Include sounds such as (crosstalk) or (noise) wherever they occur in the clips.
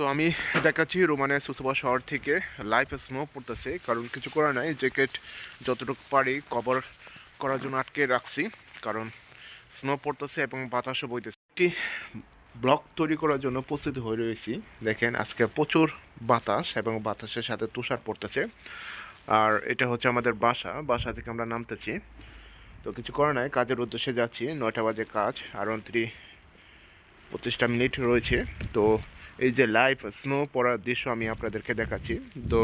So আমি দেখাচ্ছি রোমানের সুসবা শহর থেকে। লাইভ স্নো পড়তেছে, কারণ কিছু করার নাই। জ্যাকেট যতটুকু পারি কভার করার জন্য আটকে রাখছি, কারণ স্নো পড়তেছে এবং বাতাসও বইতেছে। একটি ব্লক তৈরি করার জন্য প্রস্তুতি হয়ে রয়েছি। দেখেন, আজকে প্রচুর বাতাস এবং বাতাসের সাথে তুষার পড়তেছে। আর এটা হচ্ছে আমাদের বাসা। বাসা থেকে আমরা নামতেছি। তো কিছু করার নাই, কাজের উদ্দেশ্যে যাচ্ছি। নয়টা বাজে কাজ, আর অন্তরি পঁচিশটা মিনিট রয়েছে। তো এই যে লাইভ স্নো পড়ার দৃশ্য আমি আপনাদেরকে দেখাচ্ছি। তো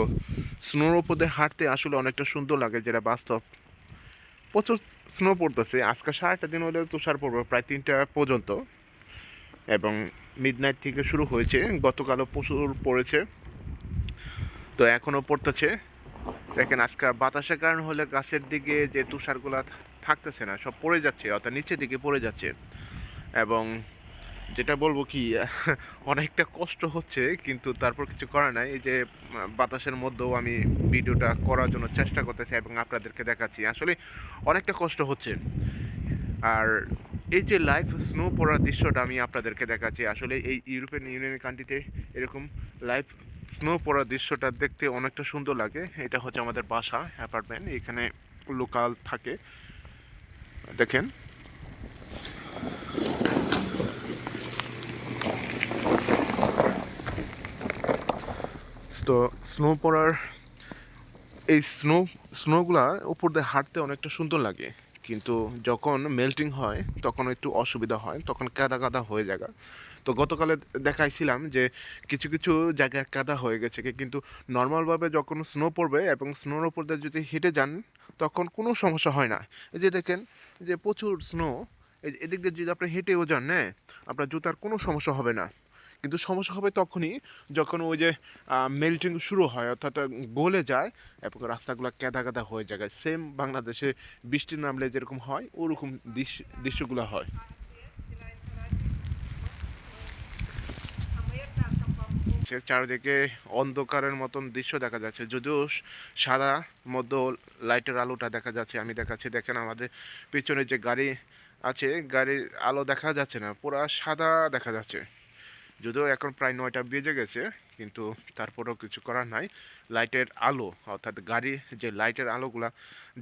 স্নোর দিয়ে হাঁটতে আসলে অনেকটা সুন্দর লাগে, যেটা বাস্তব। প্রচুর স্নো পড়তেছে। আজকে সারাটা দিন হলে তুষার পড়বে, প্রায় তিনটা পর্যন্ত। এবং মিডনাইট থেকে শুরু হয়েছে। গতকালও প্রচুর পড়েছে। তো এখনও পড়তেছে। দেখেন, আজকে বাতাসের কারণ হলে গাছের দিকে যে তুষারগুলো থাকতেছে না, সব পড়ে যাচ্ছে, অর্থাৎ নিচের দিকে পড়ে যাচ্ছে। এবং যেটা বলব কি, (laughs) অনেকটা কষ্ট হচ্ছে, কিন্তু তারপর কিছু করার নাই। এই যে বাতাসের মধ্যেও আমি ভিডিওটা করার জন্য চেষ্টা করতেছি এবং আপনাদেরকে দেখাচ্ছি। আসলে অনেকটা কষ্ট হচ্ছে। আর এই যে লাইভ স্নো পড়ার দৃশ্যটা আমি আপনাদেরকে দেখাচ্ছি। আসলে এই ইউরোপিয়ান ইউনিয়ন কান্ট্রিতে এরকম লাইভ স্নো পড়ার দৃশ্যটা দেখতে অনেকটা সুন্দর লাগে। এটা হচ্ছে আমাদের বাসা অ্যাপার্টমেন্ট এখানে লোকাল থাকে। দেখেন। তো স্নো পড়ার এই স্নো স্নোগুলার উপর দিয়ে হাঁটতে অনেকটা সুন্দর লাগে। কিন্তু যখন মেল্টিং হয়, তখন একটু অসুবিধা হয়, তখন কাদা কাদা হয়ে যায় তো গতকালে দেখাইছিলাম যে কিছু কিছু জায়গায় কাদা হয়ে গেছে কিন্তু নর্মালভাবে যখন স্নো পড়বে এবং স্নোর উপর দিয়ে যদি হেঁটে যান, তখন কোনো সমস্যা হয় না। এই যে দেখেন যে প্রচুর স্নো এদিক দিয়ে যদি আপনি হেঁটেও যান হ্যাঁ আপনার জুতার কোনো সমস্যা হবে না। কিন্তু সমস্যা হবে তখনই যখন ওই যে মেল্টিং শুরু হয়, অর্থাৎ গলে যায় এবং রাস্তাগুলো কেদা কেদা হয়ে যায়। সেম বাংলাদেশে বৃষ্টি নামলে যেরকম হয়, ওরকম দৃশ্য দৃশ্যগুলো হয়। চারিদিকে অন্ধকারের মতন দৃশ্য দেখা যাচ্ছে। যদিও সাদা মধ্যে লাইটের আলোটা দেখা যাচ্ছে, আমি দেখাচ্ছি। দেখেন আমাদের পিছনে যে গাড়ি আছে, গাড়ির আলো দেখা যাচ্ছে না, পুরা সাদা দেখা যাচ্ছে। যদিও এখন প্রায় নয়টা বেজে গেছে, কিন্তু তারপরেও কিছু করার নাই। লাইটের আলো, অর্থাৎ গাড়ির যে লাইটের আলোগুলা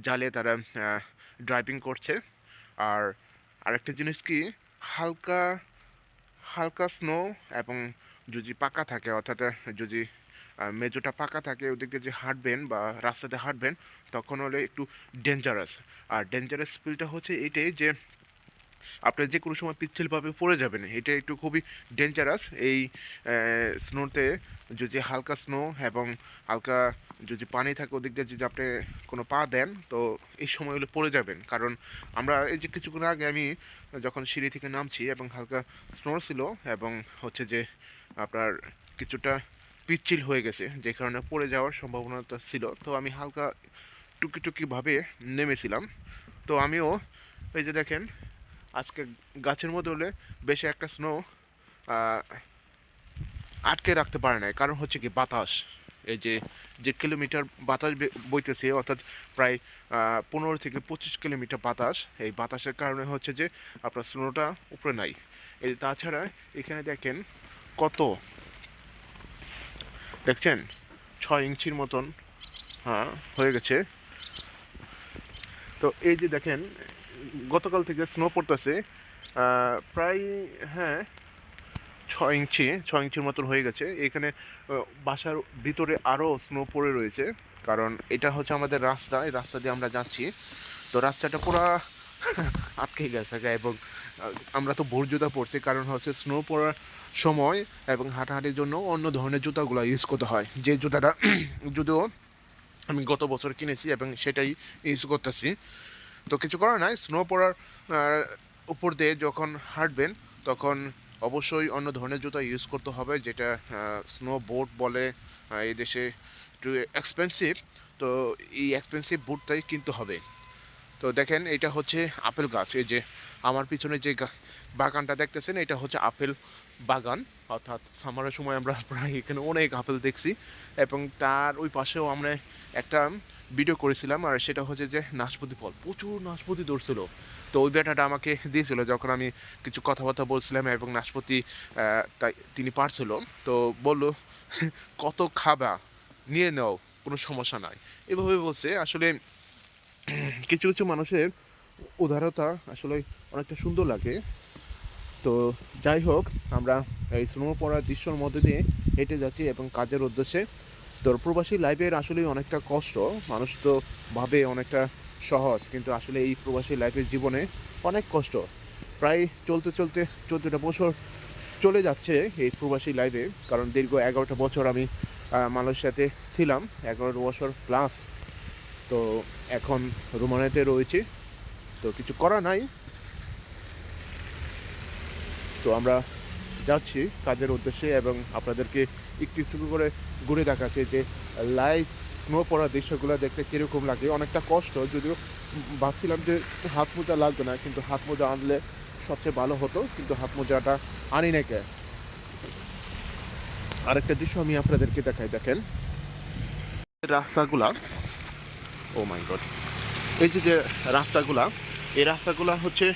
জ্বালিয়ে তারা ড্রাইভিং করছে। আর আরেকটা জিনিস কি, হালকা হালকা স্নো এবং যদি পাকা থাকে, অর্থাৎ যদি মেজোটা পাকা থাকে, ওদিকে যে হাঁটবেন বা রাস্তাতে হাঁটবেন, তখন হলে একটু ডেঞ্জারাস আর ডেঞ্জারাস ফিলটা হচ্ছে এইটাই যে আপনি যে কোনো সময় পিচ্ছিলভাবে পড়ে যাবেন। এটা একটু খুবই ডেঞ্জারাস এই স্নোতে যদি হালকা স্নো এবং হালকা যদি পানি থাকে ওদিক দিয়ে যদি আপনি কোনো পা দেন, তো এই সময়গুলো পড়ে যাবেন। কারণ আমরা এই যে কিছুক্ষণ আগে আমি যখন সিঁড়ি থেকে নামছি এবং হালকা স্নো ছিল এবং হচ্ছে যে আপনার কিছুটা পিচ্ছিল হয়ে গেছে, যে কারণে পড়ে যাওয়ার সম্ভাবনাটা ছিল। তো আমি হালকা টুকি টুকিভাবে নেমেছিলাম। তো আমিও এই যে দেখেন আজকে গাছের মধ্যে হলে বেশি একটা স্নো আটকে রাখতে পারে না কারণ হচ্ছে কি বাতাস। এই যে যে কিলোমিটার বাতাস বইতেছে, অর্থাৎ প্রায় পনেরো থেকে পঁচিশ কিলোমিটার বাতাস, এই বাতাসের কারণে হচ্ছে যে আপনার স্নোটা উপরে নাই। এই তাছাড়া এখানে দেখেন কত, দেখছেন? ছয় ইঞ্চির মতন হ্যাঁ হয়ে গেছে। তো এই যে দেখেন গতকাল থেকে স্নো পড়তেছে প্রায় হ্যাঁ ছয় ইঞ্চি, ছয় ইঞ্চির মতন হয়ে গেছে। এখানে বাসার ভিতরে আরও স্নো পড়ে রয়েছে, কারণ এটা হচ্ছে আমাদের রাস্তা, এই রাস্তা দিয়ে আমরা যাচ্ছি। তো রাস্তাটা পুরো (laughs) আটকে গেছে এবং আমরা তো ভোর জুতা পরছি, কারণ হচ্ছে স্নো পড়ার সময় এবং হাঁটাহাঁটির জন্য অন্য ধরনের জুতাগুলো ইউজ করতে হয়। যে জুতাটা, (clears throat) যদিও আমি গত বছর কিনেছি এবং সেটাই ইউজ করতেছি। তো কিছু করার নাই স্নো পড়ার উপর দিয়ে যখন হাঁটবেন, তখন অবশ্যই অন্য ধরনের জুতা ইউজ করতে হবে, যেটা স্নো বোট বলে এই দেশে একটু এক্সপেন্সিভ তো এই এক্সপেন্সিভ বুটটাই কিনতে হবে। তো দেখেন, এটা হচ্ছে আপেল গাছ, এই যে আমার পিছনে যে বাগানটা দেখতেছেন, এটা হচ্ছে আপেল বাগান, অর্থাৎ সামারের সময় আমরা প্রায় এখানে অনেক আপেল দেখছি, এবং তার ওই পাশেও আমরা একটা ভিডিও করেছিলাম, আর সেটা হচ্ছে যে নাশপাতি ফল, প্রচুর নাশপাতি ধরছিল। তো ওই ব্যাটাটা আমাকে দিয়েছিল যখন আমি কিছু কথাবার্তা বলছিলাম এবং নাশপতি তাই তিনি পারছিল। তো বলল, কত খাবা? নিয়ে নাও, কোনো সমস্যা নাই। এভাবে বলছে। আসলে কিছু কিছু মানুষের উদারতা আসলে অনেকটা সুন্দর লাগে। তো যাই হোক, আমরা এই স্নো পড়ার দৃশ্যর মধ্যে দিয়ে হেঁটে যাচ্ছি এবং কাজের উদ্দেশ্যে তো প্রবাসী লাইফের আসলে অনেকটা কষ্ট। মানুষ তো ভাবে অনেকটা সহজ, কিন্তু আসলে এই প্রবাসী লাইফের জীবনে অনেক কষ্ট। প্রায় চলতে চলতে চোদ্দোটা বছর চলে যাচ্ছে এই প্রবাসী লাইফে কারণ দীর্ঘ এগারোটা বছর আমি মালয়েশিয়াতে ছিলাম, এগারোটা বছর প্লাস তো এখন রোমানিয়াতে রয়েছে, তো কিছু করা নাই। তো আমরা যাচ্ছি কাজের উদ্দেশ্যে এবং আপনাদেরকে একটু একটু করে ঘুরে দেখাচ্ছি যে লাইভ স্নো পড়া দৃশ্যগুলো দেখতে কীরকম লাগে। অনেকটা কষ্ট, যদিও ভাবছিলাম যে হাত মোজা লাগবে না, কিন্তু হাত মোজা আনলে সবচেয়ে ভালো হতো, কিন্তু হাত মোজাটা আনি না কে? আরেকটা দৃশ্য আমি আপনাদেরকে দেখাই, দেখেন। রাস্তাগুলা ও মাই গড এই যে যে রাস্তাগুলা, এই রাস্তাগুলা হচ্ছে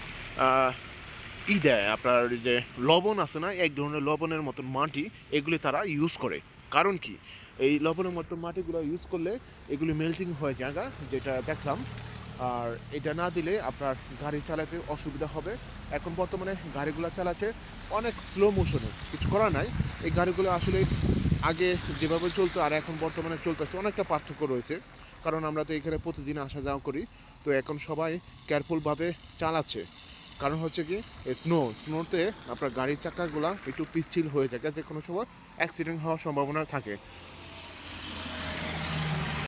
ই দেয়, আপনার যে লবণ আছে না, এক ধরনের লবণের মতন মাটি, এগুলি তারা ইউজ করে। কারণ কি? এই লবণের মতন মাটিগুলো ইউজ করলে এগুলি মেল্টিং হয়ে জায়গা, যেটা দেখলাম। আর এটা না দিলে আপনার গাড়ি চালাতে অসুবিধা হবে। এখন বর্তমানে গাড়িগুলো চালাচ্ছে অনেক স্লো মোশনে কিছু করা নাই। এই গাড়িগুলো আসলে আগে যেভাবে চলতো, আর এখন বর্তমানে চলতেছে, অনেকটা পার্থক্য রয়েছে। কারণ আমরা তো এখানে প্রতিদিন আসা যাওয়া করি। তো এখন সবাই কেয়ারফুলভাবে চালাচ্ছে। কারণ হচ্ছে কি স্নো স্নোতে আপনার গাড়ির চাকাগুলা একটু পিচ্ছিল হয়ে যায় যাতে কোনো সময় অ্যাক্সিডেন্ট হওয়ার সম্ভাবনা থাকে।